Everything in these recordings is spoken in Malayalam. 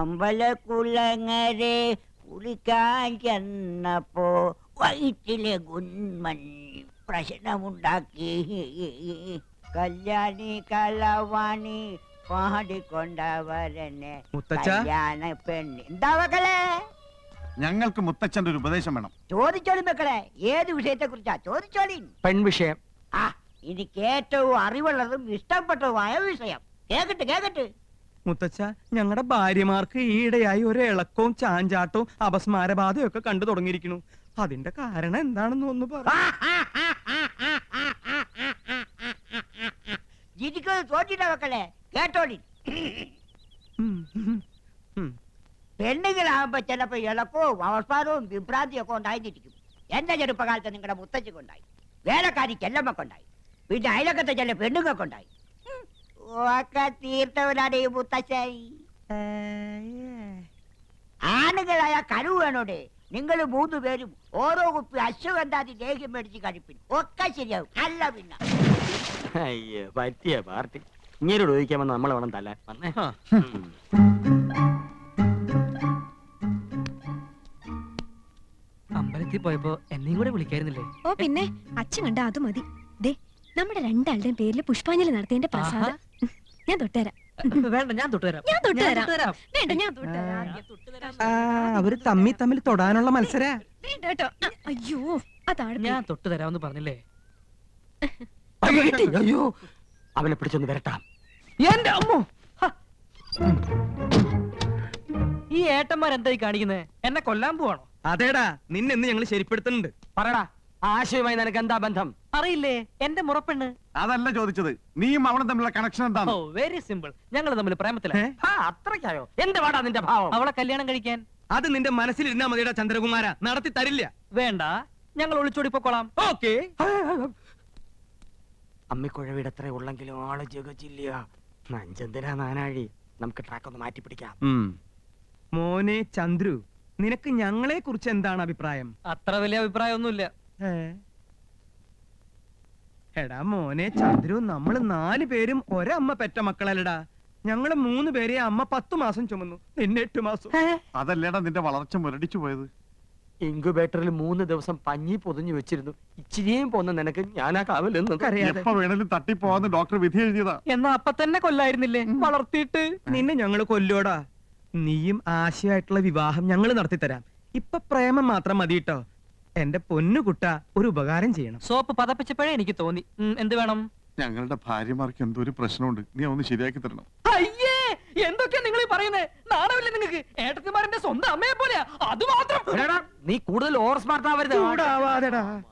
അമ്പലക്കുളങ്ങരെ കുളിക്കാൻ ചെന്നപ്പോ വയറ്റിലെ ഗുന്മൻ പ്രശ്നമുണ്ടാക്കി. കല്യാണി കലവാണി പാടിക്കൊണ്ടവരനെ മുത്തച്ഛ? കല്യാണ പെണ്ണ് എന്താ മക്കളെ? ഞങ്ങൾക്ക് മുത്തച്ഛന്റെ ഒരു ഉപദേശം വേണം. ചോദിച്ചോളി മക്കളെ. ഏത് വിഷയത്തെ കുറിച്ചാ ചോദിച്ചോളി പെൺവിഷയം ആ എനിക്ക് ഏറ്റവും അറിവുള്ളതും ഇഷ്ടപ്പെട്ടതുമായ വിഷയം. കേക്കട്ടെ കേക്കട്ടെ. മുത്തച്ഛ ഞങ്ങളുടെ ഭാര്യമാർക്ക് ഈയിടെയായി ഒരു ഇളക്കവും ചാഞ്ചാട്ടവും അപസ്മാരബാധയും ഒക്കെ കണ്ടു തുടങ്ങിയിരിക്കുന്നു അതിന്റെ കാരണം എന്താണെന്ന് ഒന്ന് പറ. പെണ്ണുങ്ങളാകുമ്പോ ചിലപ്പോ ഇളക്കവും അവസാനവും വിഭ്രാന്തിയും ഒക്കെ ഉണ്ടായിരിക്കും എന്റെ ചെറുപ്പകാലത്ത് നിങ്ങളുടെ മുത്തച്ഛക്കുണ്ടായി വേലക്കാരി ചെല്ലമ്മക്കുണ്ടായി പിന്നെ അയലക്കത്തെ ചില പെണ്ണുങ്ങൾക്കുണ്ടായി. ഒക്കെ തീർത്തവനാണ് ഈ മുത്തച്ഛൻ ആണുങ്ങളായ കരുവ് വേണോടെ നിങ്ങൾ മൂന്ന് പേരും ഓരോ കുപ്പി അശ്വഗന്ധാതി ലേഹ്യം മേടിച്ച് കഴിപ്പിൻ. ഒക്കെ ശരിയാവും. അല്ല പിന്നെ. അയ്യോ പറ്റിയ പാർട്ടി. ഇങ്ങനെ ചോദിക്കാമെന്ന് നമ്മളെ വേണം തല്ല വന്നേ. അമ്പലത്തിൽ പോയപ്പോ എന്നെയും കൂടെ വിളിക്കായിരുന്നില്ലേ? ഓ പിന്നെ. അച്ഛൻ കണ്ട അത് മതി. ദേ നമ്മുടെ രണ്ടാളുടെയും പേരിൽ പുഷ്പാഞ്ജലി നടത്തിയതിന്റെ പ്രസാദം. ഞാൻ തൊട്ടുതരാം. വേണ്ട ഞാൻ തൊട്ടുതരാം. ഞാൻ തൊട്ടുതരാം. തൊട്ടുതരാം. വേണ്ട ഞാൻ തൊട്ടുതരാം. ആ, അവർ തമ്മി തമ്മിൽ തൊടാനുള്ള മത്സര. വേണ്ട കേട്ടോ. ആ, അയ്യോ അതാണ് ഞാൻ തൊട്ടുതരാമെന്ന് പറഞ്ഞില്ലേ? അയ്യോ, അയ്യോ. അവനെ പിടിച്ചൊന്ന് വരട്ടാം. എന്റെ അമ്മോ! ഹ. ഈ ഏട്ടന്മാർ എന്തായി കാണിക്കുന്നേ? എന്നെ കൊല്ലാൻ പോവാണോ? അതേടാ നിന്നെന്ന് ഞങ്ങൾ ശരിപ്പെടുത്തുന്നുണ്ട്. പറടാ ആശയമായി നിനക്ക് എന്താ ബന്ധം? അറിയില്ലേ? എന്റെ മുറപ്പെണ്ണ്. അതല്ല ചോദിച്ചത്. നീയും അവളും തമ്മിലുള്ള കണക്ഷൻ ഓ വെരി സിമ്പിൾ ഞങ്ങൾ തമ്മിൽ പ്രേമത്തിലാണ് അത്രയ്ക്കായോ? എന്റെ വാടാ നിന്റെ ഭാവം? അവളെ കല്യാണം കഴിക്കാൻ. അത് നിന്റെ മനസ്സിലിരുന്നാ മതിയുടെ ചന്ദ്രകുമാര. നടത്തി തരില്ല. വേണ്ട. ഞങ്ങൾ ഒളിച്ചോടി പൊക്കോളാം. ഓക്കെ. അമ്മിക്കുഴവിടെ എത്ര ഉള്ളെങ്കിലും ആൾ ജഗച്ചില്ല നഞ്ചന്തിനാ നാനാഴി. നമുക്ക് ട്രാക്ക് ഒന്ന് മാറ്റി പിടിക്കാം. മോനെ ചന്ദ്രു നിനക്ക് ഞങ്ങളെ കുറിച്ച് എന്താണ് അഭിപ്രായം? അത്ര വലിയ അഭിപ്രായമൊന്നുമില്ല? എടാ മോനെ ചന്ദ്രു നമ്മൾ നാല് പേരും ഒരമ്മ പെറ്റ മക്കളല്ലടാ. ഞങ്ങൾ മൂന്ന് പേരെ അമ്മ പത്തു മാസം ചുമന്നു. നിന്നെ എട്ട് മാസം. അതല്ലേടാ നിന്റെ വളർച്ച മുരടിച്ചു പോയത്? ഇൻക്യുബേറ്ററിൽ മൂന്ന് ദിവസം പഞ്ഞി പൊതിഞ്ഞു വെച്ചിരുന്നു. ഇച്ചിരിയും പോന്ന നിനക്ക് ഞാൻ ഞാനാ കാവലെന്ന് എപ്പോ വേണേലും തട്ടിപ്പോവാന്ന് ഡോക്ടർ വിധി എഴുതിയതാ. എന്നാ അപ്പ തന്നെ കൊല്ലായിരുന്നില്ലേ? വളർത്തിയിട്ട്. നിന്നെ ഞങ്ങൾ കൊല്ലോടാ. നീയും ആശയായിട്ടുള്ള വിവാഹം ഞങ്ങൾ നടത്തിത്തരാം. ഇപ്പൊ പ്രേമം മാത്രം മതി കേട്ടോ എന്റെ പൊന്നു കുട്ട ഒരു ഉപകാരം ചെയ്യണം. സോപ്പ് പതപ്പിച്ചപ്പോഴേ എനിക്ക് തോന്നി. ഉം, എന്ത് വേണം? ഞങ്ങളുടെ ഭാര്യമാർക്ക് എന്തോ ഒരു പ്രശ്നമുണ്ട്. നീ ഒന്ന് ശരിയാക്കി തരണം. അയ്യേ എന്തൊക്കെയാ നിങ്ങൾ പറയുന്നേ? നാണമില്ലേ നിങ്ങൾക്ക്. ഏട്ടത്തിമാരന്റെ സ്വന്തം അമ്മയെ പോലെയാ. അത് മാത്രം. എടാടാ, നീ കൂടുതൽ ഓവർ സ്മാർട്ട് ആവരുത്. ചൂടാവാതെടാ.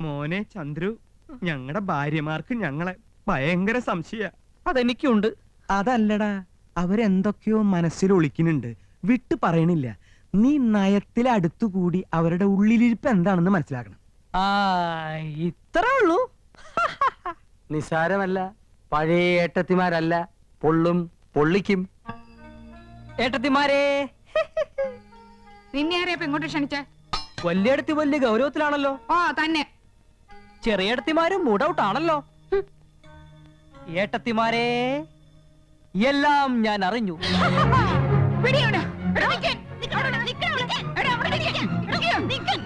മോനെ ചന്ദ്രു ഞങ്ങളുടെ ഭാര്യമാർക്ക് ഞങ്ങളെ ഭയങ്കര സംശയ. അതെനിക്കുണ്ട്. അതല്ലടാ അവരെന്തൊക്കെയോ മനസ്സിൽ ഒളിക്കുന്നുണ്ട്. വിട്ടു പറയണില്ല. നീ നയത്തിൽ അടുത്തുകൂടി അവരുടെ ഉള്ളിലിരിപ്പ് എന്താണെന്ന് മനസ്സിലാക്കണം. ആ ഇത്രേ ഉള്ളൂ നിസാരമല്ല പഴയ ഏട്ടത്തിമാരല്ല പൊള്ളും പൊള്ളിക്കും. ഏട്ടത്തിമാരേ. നിന്നെ ആരെയപ്പ ഇങ്ങോട്ട് ക്ഷണിച്ചേ? വലിയടത്തി വലിയ ഗൗരവത്തിലാണല്ലോ. ആ തന്നെ. ചെറിയടത്തിമാരും മൂഡൌട്ട് ആണല്ലോ. ഏട്ടത്തിമാരേ എല്ലാം ഞാൻ അറിഞ്ഞു. പിടിയോടെ എടാ, നിക്ക്. എടാ, അവിടെ നിക്ക്. നിക്ക്.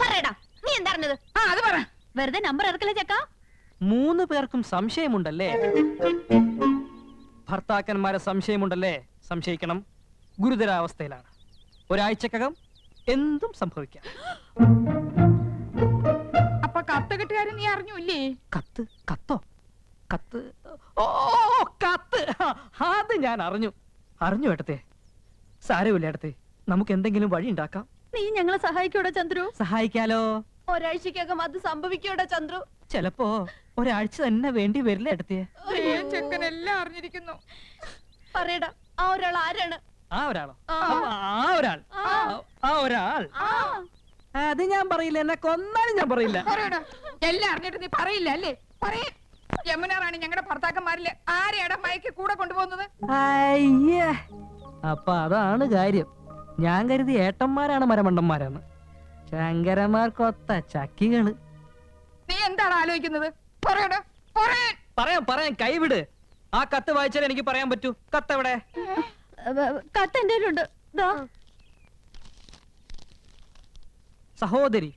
പറയടാ നീ എന്താ ആ അത് പറ. വെറുതെ നമ്പർ ഇറക്കല്ലേ ചെക്ക? മൂന്ന് പേർക്കും സംശയമുണ്ടല്ലേ? ഭർത്താക്കന്മാരെ സംശയമുണ്ടല്ലേ? സംശയിക്കണം. ഗുരുതരാവസ്ഥയിലാണ്. ഒരാഴ്ചക്കകം എന്തും സംഭവിക്കാം. അപ്പൊ കത്ത് കെട്ടുകാരൻ നീ അറിഞ്ഞൂല്ലേ? കത്ത്? കത്തോ? കത്ത്? ഓ കത്ത്. അത് ഞാൻ അറിഞ്ഞു. അറിഞ്ഞു ഏട്ടത്തെ. സാരമില്ല അടുത്തേ നമുക്ക് എന്തെങ്കിലും വഴി ഉണ്ടാക്കാം. നീ ഞങ്ങളെ സഹായിക്കൂടാ ചന്ദ്രു? സഹായിക്കാലോ? ഒരാഴ്ചക്കകം അത് സംഭവിക്കൂടാ ചന്ദ്രു? ചെലപ്പോ ഒരാഴ്ച തന്നെ വേണ്ടി വരില്ല ചെക്കൻ എല്ലാം അറിഞ്ഞിരിക്കുന്നു. പറയടാ ആ ഒരാൾ ആരാണ്? ആ ഒരാളോ? ആ. ആ ഒരാൾ. ആ- ആ ഒരാൾ. അത് ഞാൻ പറയില്ല എന്നെ കൊന്നാലും ഞാൻ പറയില്ല. എല്ലാം അറിഞ്ഞിട്ട് നീ പറയില്ല അല്ലേ? പറയേ. യമുനാറാണ് റാണി ഞങ്ങളുടെ ഭർത്താക്കന്മാരിൽ ആരെയാടാ മയക്ക് കൂടെ കൊണ്ടുപോകുന്നത്? അയ്യേ. അപ്പൊ അതാണ് കാര്യം. ഞാൻ കരുതി ഏട്ടന്മാരാണ് മരമണ്ടന്മാരാണ് ശങ്കരന്മാർക്കൊത്ത ചക്കികൾ. നീ എന്താണ് ആലോചിക്കുന്നത്? പറയാം. പറയാം കൈവിട്. ആ കത്ത് വായിച്ചാൽ എനിക്ക് പറയാൻ പറ്റൂ. കത്ത് എവിടെ? കത്ത് എന്റെ. സഹോദരി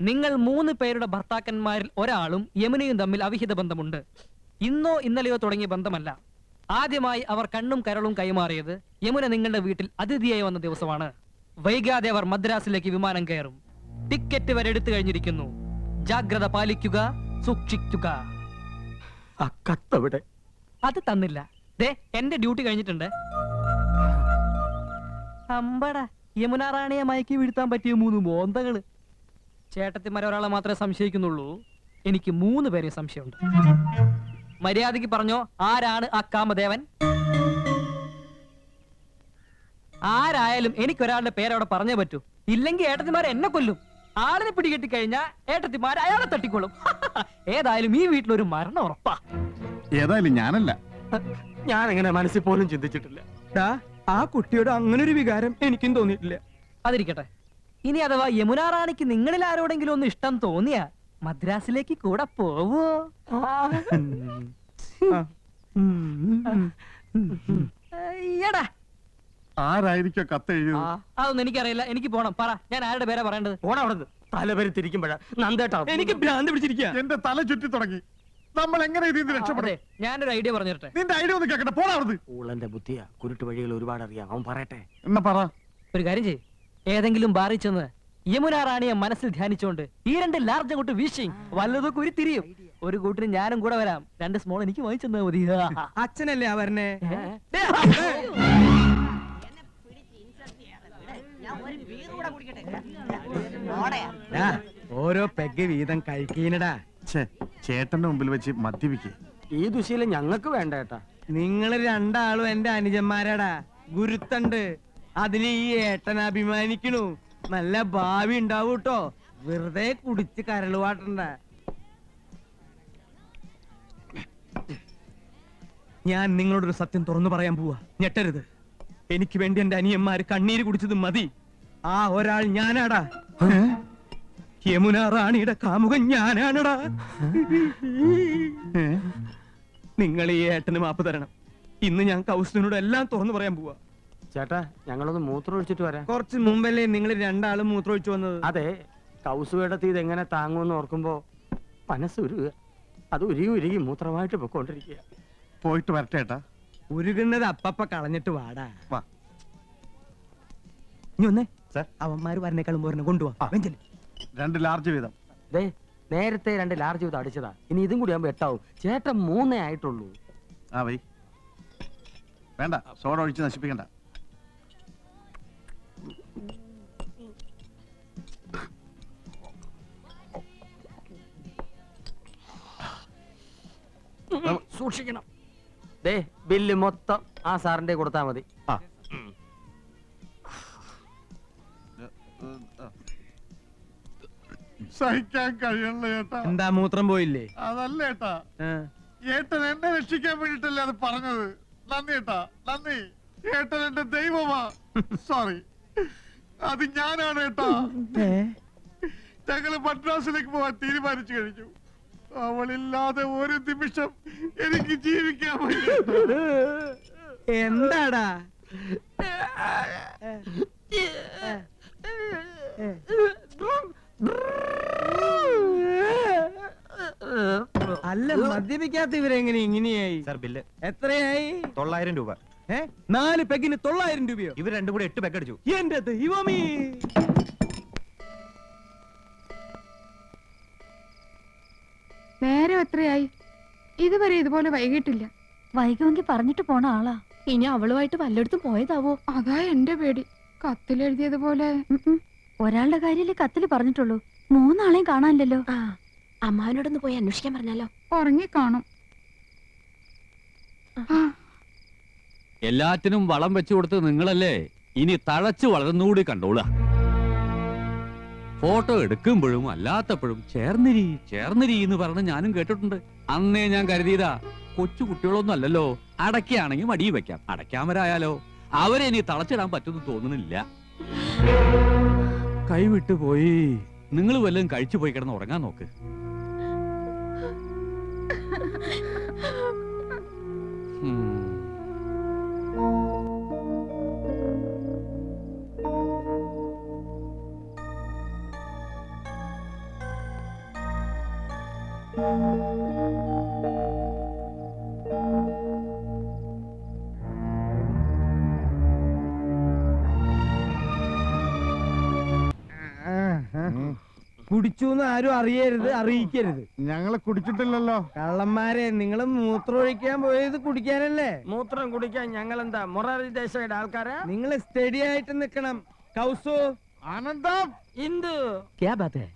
നിങ്ങൾ മൂന്ന് പേരുടെ ഭർത്താക്കന്മാരിൽ ഒരാളും യമുനയും തമ്മിൽ അവിഹിത ബന്ധമുണ്ട്. ഇന്നോ ഇന്നലെയോ തുടങ്ങിയ ബന്ധമല്ല. ആദ്യമായി അവർ കണ്ണും കരളും കൈമാറിയത് യമുന നിങ്ങളുടെ വീട്ടിൽ അതിഥിയായി വന്ന ദിവസമാണ്. വൈകാതെ അവർ മദ്രാസിലേക്ക് വിമാനം കയറും. ടിക്കറ്റ് വരെ എടുത്തു കഴിഞ്ഞിരിക്കുന്നു. ജാഗ്രത പാലിക്കുക സൂക്ഷിക്കുക. അത് തന്നില്ല. ദേ എന്റെ ഡ്യൂട്ടി കഴിഞ്ഞിട്ടുണ്ട്. അമ്പട യമുന റാണിയെ മയക്കി വീഴ്ത്താൻ പറ്റിയ മൂന്ന് മോന്തകൾ ചേട്ടത്തിമാരെ ഒരാളെ മാത്രമേ സംശയിക്കുന്നുള്ളൂ. എനിക്ക് മൂന്ന് പേരെ സംശയമുണ്ട്. മര്യാദയ്ക്ക് പറഞ്ഞോ ആരാണ് ആ കാമദേവൻ? ആരായാലും എനിക്കൊരാളുടെ പേരവിടെ പറഞ്ഞേ പറ്റൂ. ഇല്ലെങ്കിൽ ഏട്ടത്തിമാരെ എന്നെ കൊല്ലും. ആളിനെ പിടികെട്ടി കഴിഞ്ഞാൽ ഏട്ടത്തിമാർ അയാളെ തട്ടിക്കൊള്ളും ഏതായാലും ഈ വീട്ടിലൊരു മരണം ഉറപ്പാ. ഏതായാലും ഞാനല്ല. ഞാൻ എങ്ങനെ മനസ്സിൽ പോലും ചിന്തിച്ചിട്ടില്ല. ഡാ ആ കുട്ടിയോട് അങ്ങനെ ഒരു വികാരം എനിക്കും തോന്നിയിട്ടില്ല. അതിരിക്കട്ടെ. ഇനി അഥവാ യമുനാറാണിക്ക് നിങ്ങളിൽ ആരോടെങ്കിലും ഒന്ന് ഇഷ്ടം തോന്നിയാ മദ്രാസിലേക്ക് കൂടെ പോവോ? എടാ. ആരായിരിക്കും കത്ത് എഴുതിയത്? അതൊന്നും എനിക്കറിയില്ല. എനിക്ക് പോണം. പറ. ഞാൻ ആരുടെ പേരാ പറയേണ്ടത്? ഓണവിടുന്ന് തലവരി തിരിക്കുമ്പോഴാ നന്ദേട്ടാ. എനിക്ക് ഭ്രാന്ത് പിടിച്ചിരിക്കുക എന്റെ തല ചുറ്റി തുടങ്ങി. നമ്മൾ എങ്ങനെ ഇതിൽ നിന്ന് അതെ. രക്ഷപ്പെടും ഞാനൊരു ഐഡിയ പറഞ്ഞു തരട്ടെ നിന്റെ ഐഡിയ ഒന്ന് കേക്കട്ടെ. പോടാ ഊളന്റെ ബുദ്ധിയാ. കുരുട്ട് വഴികൾ ഒരുപാട് അറിയാം അവൻ പറയട്ടെ. എന്നാ പറ. ഒരു കാര്യം ചെയ്യ്. ഏതെങ്കിലും ബാറിൽ ചെന്ന് യമുന റാണിയെ മനസ്സിൽ ധ്യാനിച്ചോണ്ട് ഈ രണ്ട് ലാർജ് അങ്ങോട്ട് വീശി വല്ലതൊക്കെ ഒരു തിരിയും. ഒരു കൂട്ടിന് ഞാനും കൂടെ വരാം. രണ്ട് സ്മോൾ എനിക്ക് വാങ്ങിച്ചു തന്നാ മതി. അച്ഛനല്ലേ അവരനെ ഓരോ പെഗ് വീതം കഴിക്കീനടാ. ചേട്ടന്റെ മുമ്പിൽ വെച്ച് മദ്യപിക്ക്. ഈ ദുശീലം ഞങ്ങൾക്ക് വേണ്ട ഏട്ടാ. നിങ്ങൾ രണ്ടാളും എന്റെ അനുജന്മാരാടാ. ഗുരുത്തണ്ട്. അതിന് ഈ ഏട്ടൻ അഭിമാനിക്കണു. നല്ല ഭാവി ഉണ്ടാവും കേട്ടോ വെറുതെ കുടിച്ച് കരളുവാട്ടണ്ട. ഞാൻ നിങ്ങളോടൊരു സത്യം തുറന്നു പറയാൻ പോവാ. ഞെട്ടരുത്. എനിക്ക് വേണ്ടി എന്റെ അനിയന്മാര് കണ്ണീര് കുടിച്ചത് മതി. ആ ഒരാൾ ഞാനാടാ. യമുന റാണിയുടെ കാമുകൻ ഞാനാണടാ. നിങ്ങൾ ഈ ഏട്ടന് മാപ്പ് തരണം. ഇന്ന് ഞാൻ കൗസ്ലിനോട് എല്ലാം തുറന്നു പറയാൻ പോവാ. ചേട്ടാ ഞങ്ങളൊന്ന് മൂത്രം ഒഴിച്ചിട്ട് വരാം. കുറച്ച് മുമ്പല്ലേ നിങ്ങൾ രണ്ടാളും മൂത്രമൊഴിച്ചു വന്നത്? അതെ കൗസുവേടത്തി എങ്ങനെ താങ്ങുമെന്ന് ഓർക്കുമ്പോ മനസ്സ് ഉരുക അത് ഉരുകി ഉരുകി മൂത്രമായിട്ട് പൊക്കോണ്ടിരിക്കുക പോയിട്ട് വരട്ടെ ഏട്ടാ. ഉരുകുന്നത് അപ്പപ്പ കളഞ്ഞിട്ട് വാടാ. വാ. ഇനി ഒന്നേ സർ. അവന്മാര് വരണേക്കാളും പോരണ കൊണ്ടുപോവാ. വെഞ്ചൽ. രണ്ട് ലാർജ് വീതം. ദേ നേരത്തെ രണ്ട് ലാർജ് ചെയ്ത് അടിച്ചതാ. ഇനി ഇതും കൂടി ആകുമ്പോ എട്ടാവും. ചേട്ടൻ മൂന്നേ ആയിട്ടുള്ളൂ. ആ വൈ. വേണ്ട സോഡ ഒഴിച്ച് നശിപ്പിക്കണ്ട. സൂക്ഷിക്കണം. ദേ ബില്ല് മൊത്തം ആ സാറിന്റെ കൊടുത്താ മതി. ആ. സഹിക്കാൻ കഴിയണല്ലോ ഏട്ടാ എന്താ മൂത്രം പോയില്ലേ? അതല്ല ഏട്ടാ. ഏട്ടൻ എന്നെ രക്ഷിക്കാൻ വേണ്ടിട്ടല്ലേ അത് പറഞ്ഞത്. നന്ദി ഏട്ടാ നന്ദി. ഏട്ടൻ എന്റെ ദൈവമാ. സോറി അത് ഞാനാണ് ഏട്ടാ? ഞങ്ങൾ മദ്രാസിലേക്ക് പോവാൻ തീരുമാനിച്ചു കഴിഞ്ഞു. അവളില്ലാതെ ഒരു നിമിഷം എനിക്ക് ജീവിക്കാൻ പറ്റില്ല. എന്താടാ? അല്ല മദ്യപിക്കാത്ത ഇവരെങ്ങനെ ഇങ്ങനെയായി? Sir bill. എത്രയായി? തൊള്ളായിരം രൂപ. ഏ? നാല് പെഗിന് തൊള്ളായിരം രൂപയോ? ഇവർ രണ്ടും കൂടെ എട്ട് പെഗ് അടിച്ചു. എന്റെ ദൈവമേ! എത്രയായി? ഇതുവരെ ഇതുപോലെ വൈകിട്ടില്ല. വൈകുമെങ്കിൽ പറഞ്ഞിട്ട് പോണ ആളാ. ഇനി അവളുമായിട്ട് വല്ലയിടത്തും പോയതാവോ? അതാ എന്റെ പേടി. കത്തിലെഴുതിയതുപോലെ. ഒരാളുടെ കാര്യല്ലേ കത്തിൽ പറഞ്ഞിട്ടുള്ളൂ. മൂന്നാളെയും കാണാനില്ലല്ലോ. ആ അമ്മാവനോടൊന്ന് പോയി അന്വേഷിക്കാൻ പറഞ്ഞാലോ? ഉറങ്ങിക്കാണും. കാണും എല്ലാറ്റിനും വളം വെച്ചു കൊടുത്ത് നിങ്ങളല്ലേ? ഇനി തഴച്ചു വളർന്നുകൂടി കണ്ടോളുക. ഫോട്ടോ എടുക്കുമ്പോഴും അല്ലാത്തപ്പോഴും ചേർന്നിരി ചേർന്നിരി എന്ന് പറഞ്ഞ് ഞാനും കേട്ടിട്ടുണ്ട്. അന്നേ ഞാൻ കരുതിയതാ കൊച്ചു കുട്ടികളൊന്നും അല്ലല്ലോ അടയ്ക്കാണെങ്കിൽ മടി വെക്കാം. അടയ്ക്കാമരായാലോ അവരെ ഇനി തളച്ചിടാൻ പറ്റുമെന്ന് തോന്നുന്നില്ല. കൈവിട്ടു പോയി. നിങ്ങൾ വല്ലതും കഴിച്ചു പോയി കിടന്ന് ഉറങ്ങാൻ നോക്ക്. ഉം. കുടിച്ചു എന്ന് ആരും അറിയരുത് അറിയിക്കരുത്. ഞങ്ങളെ കുടിച്ചിട്ടില്ലല്ലോ. കള്ളന്മാരെ നിങ്ങൾ മൂത്രമൊഴിക്കാൻ പോയത് കുടിക്കാനല്ലേ? മൂത്രം കുടിക്കാൻ ഞങ്ങൾ എന്താ മൊറാരി ദേശയുടെ ആൾക്കാരാ? നിങ്ങൾ സ്റ്റഡി ആയിട്ട് നിക്കണം. കൗസു. ആനന്ദം! ഇന്ദു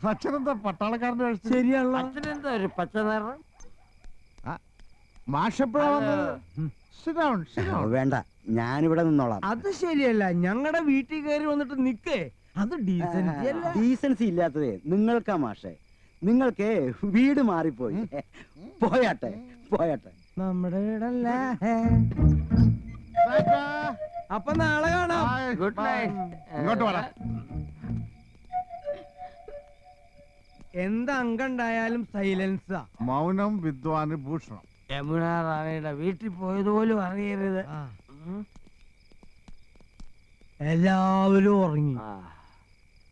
അച്ഛനെന്താ പട്ടാളക്കാരന്റെ ശരിയല്ല അച്ഛനെന്താ ഒരു പച്ച നിറം. വേണ്ട ഞാനിവിടെ നിന്നോളാം. അത് ശരിയല്ല ഞങ്ങളുടെ വീട്ടിൽ കയറി വന്നിട്ട് നിക്കേ. അത് ഡീസൻസി അല്ല. ഡീസൻസി ഇല്ലാത്തതേ. നിങ്ങൾക്കാ മാഷെ. നിങ്ങൾക്ക് വീട് മാറിപ്പോയി. പോയാട്ടെ പോയാട്ടെ. നമ്മുടെ വീടല്ല? അപ്പൊ നാളെ കാണാം. ഗുഡ് നൈറ്റ് ഇങ്ങോട്ട് വാടാ. എന്ത് അങ്കുണ്ടായാലും സൈലൻസാ. മൗനം വിദ്വാന് ഭൂഷണം. യമുന റാണിയുടെ വീട്ടിൽ പോയതുപോലും അറിയരുത്. എല്ലാവരും ഉറങ്ങി. ആ.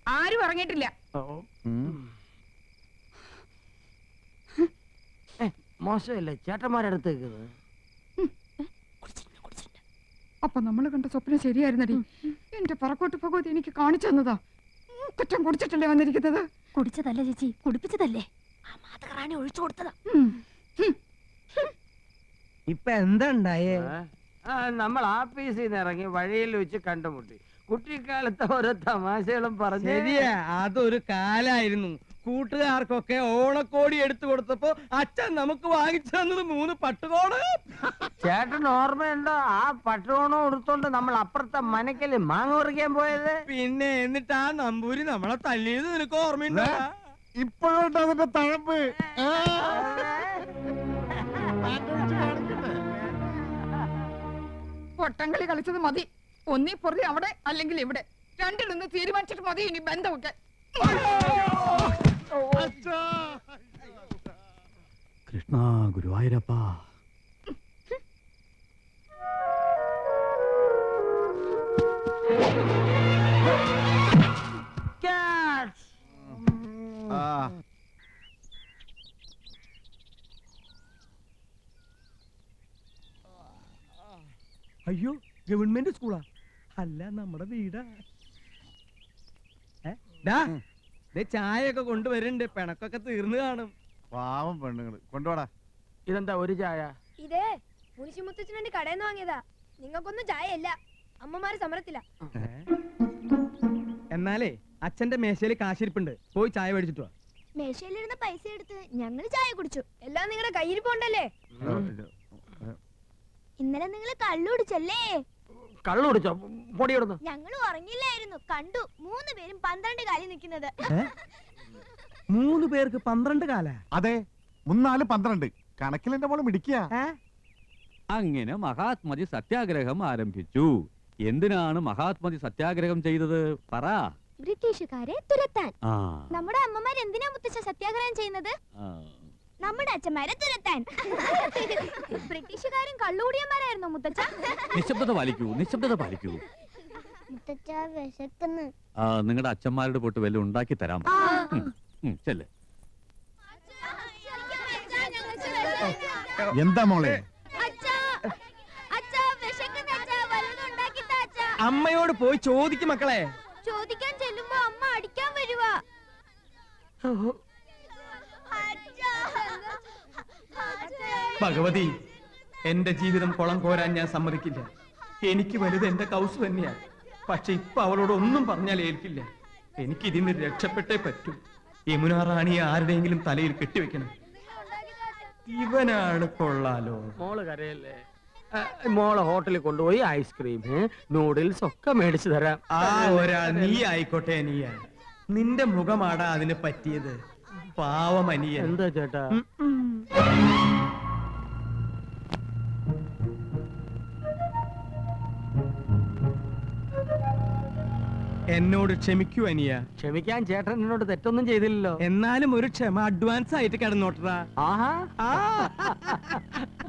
ആരും അറിഞ്ഞിട്ടില്ല മോശമല്ലേ? ചേട്ടന്മാരടുത്തേക്ക് അപ്പൊ നമ്മൾ കണ്ട സ്വപ്നം ശരിയായിരുന്നടി. എന്റെ പറക്കോട്ട് ഭഗവതി എനിക്ക് കാണിച്ചു തന്നതാ. കുറ്റം കുടിച്ചിട്ടല്ലേ വന്നിരിക്കുന്നത്? കുടിച്ചതല്ലേ ചേച്ചി? കുടിപ്പിച്ചതല്ലേ? ആ മാതകറാണി ഒഴിച്ചു കൊടുത്തതാ. ഇപ്പൊ എന്താ ഉണ്ടായേ? നമ്മൾ ആഫീസിൽ നിന്ന് ഇറങ്ങി വഴിയിൽ വെച്ച് കണ്ടുമുട്ടി. കുട്ടിക്കാലത്തെ ഓരോ തമാശകളും പറഞ്ഞു ശരിയാ അതൊരു കാലായിരുന്നു. കൂട്ടുകാർക്കൊക്കെ ഓണക്കോടി എടുത്തു കൊടുത്തപ്പോ അച്ഛൻ നമുക്ക് വാങ്ങിച്ചു തന്നത് മൂന്ന് പട്ടുകോണ്. ചേട്ടൻ ഓർമ്മയുണ്ടോ? ആ പട്ടുകോണം എടുത്തോണ്ട് നമ്മൾ അപ്പുറത്തെ മനക്കൽ മാങ്ങ പറിക്കാൻ പോയത്? പിന്നെ എന്നിട്ട് ആ നമ്പൂരി നമ്മളെ തല്ലിയത് നിനക്ക് ഓർമ്മയുണ്ടോ? ഇപ്പോഴുണ്ട് അതിന്റെ തഴമ്പ് ഏ? പൊട്ടങ്കളി കളിച്ചത് മതി. ഒന്നീ പൊറി അവിടെ അല്ലെങ്കിൽ ഇവിടെ. രണ്ടിലൊന്ന് തീരുമാനിച്ചിട്ട് മതി ഇനി ബന്ധമൊക്കെ. കൃഷ്ണ ഗുരുവായൂരപ്പ. അയ്യോ ഗവൺമെന്റ് സ്കൂളാ. അല്ല നമ്മുടെ വീടാ. ചായയൊക്കെ കൊണ്ടുവരുന്നുണ്ട് പിണക്കൊക്കെ തീർന്നു കാണും. പാവം പെണ്ണുങ്ങൾ. കൊണ്ടുപോടാ ഇതെന്താ ഒരു ചായ? ഇതേ മുനിശി മുത്തച്ഛനെ കടയിൽ നിന്ന് വാങ്ങിയതാ. നിങ്ങൾക്കൊന്നും ചായ ഇല്ല അമ്മമാര് സമരത്തില്ല എന്നാലേ അച്ഛന്റെ മേശയിൽ കാശിരിപ്പുണ്ട്. പോയി ചായ മേടിച്ചിട്ട് വാ. മേശയിലിരുന്ന പൈസ എടുത്ത് ഞങ്ങൾ ചായ കുടിച്ചു. എല്ലാം നിങ്ങളുടെ കയ്യിരിപ്പുണ്ടല്ലേ പോണ്ടല്ലേ ഇന്നലെ നിങ്ങൾ കള്ളുടിച്ചല്ലേ കള്ളു കുടിച്ചോ? പൊടിയിടുന്നു ഞങ്ങൾ ഉറങ്ങില്ലായിരുന്നു. കണ്ടു. മൂന്ന് പേരും പന്ത്രണ്ട് കാലി നിൽക്കുന്നത്. മൂന്ന് പേർക്ക് പന്ത്രണ്ട് കാല? അതെ. മുന്നാൽ പന്ത്രണ്ട്. കണക്കിൽ എന്റെ മോൾ മിടിക്കുക അങ്ങനെ മഹാത്മജി സത്യാഗ്രഹം ആരംഭിച്ചു. എന്തിനാണ് മഹാത്മജി സത്യാഗ്രഹം ചെയ്തത്? പറ. ബ്രിട്ടീഷുകാരെ തുരത്താൻ. ആ. നമ്മുടെ അമ്മമാർ എന്തിനാ മുത്തച്ഛ സത്യാഗ്രഹം ചെയ്യുന്നത്? ആ. നമ്മുടെ അച്ഛന്മാരെ തുരത്താൻ. ബ്രിട്ടീഷുകാരും കള്ളുകൂടിയന്മാരായിരുന്നു മുത്തച്ഛ? നിശബ്ദത പാലിക്കൂ നിശബ്ദത പാലിക്കൂ. മുത്തച്ഛ വിശക്കുന്നു. ആ നിങ്ങളുടെ അച്ഛന്മാരുടെ പൊട്ട് വല്ല ഉണ്ടാക്കി തരാം ചെല്ല്. എന്താ മോളെ? അമ്മയോട് പോയി ചോദിക്കും മക്കളെ. ചോദിക്കാൻ ചെല്ലുമ്പോ അമ്മ അടിക്കാൻ വരുവാ. ഭഗവതി എന്റെ ജീവിതം കുളം കോരാൻ ഞാൻ സമ്മതിക്കില്ല. എനിക്ക് വലുത് എന്റെ കൗസ് തന്നെയാണ് പക്ഷെ ഇപ്പൊ അവളോട് ഒന്നും പറഞ്ഞാൽ ഏൽക്കില്ല. എനിക്ക് ഇതിന് രക്ഷപ്പെട്ടേ പറ്റൂ. യമുന റാണിയെ ആരുടെയെങ്കിലും തലയിൽ കെട്ടിവെക്കണം. ഇവനാണ് കൊള്ളാലോ. മോൾ കരയല്ലേ? മോൾ ഹോട്ടലിൽ കൊണ്ടുപോയി ഐസ്ക്രീം നൂഡിൽസ് ഒക്കെ മേടിച്ചു തരാം. ആ ഒരാൾ നീ ആയിക്കോട്ടെ അനിയ നിന്റെ മുഖമാടാ അതിന് പറ്റിയത്. പാവമനിയ എന്താ ചേട്ടാ? എന്നോട് ക്ഷമിക്കൂ അനിയ. ക്ഷമിക്കാൻ ചേട്ടൻ എന്നോട് തെറ്റൊന്നും ചെയ്തില്ലല്ലോ. എന്നാലും ഒരു ക്ഷമ അഡ്വാൻസ് ആയിട്ട് കിടന്നോട്ടറാ. ആഹാ. ആ.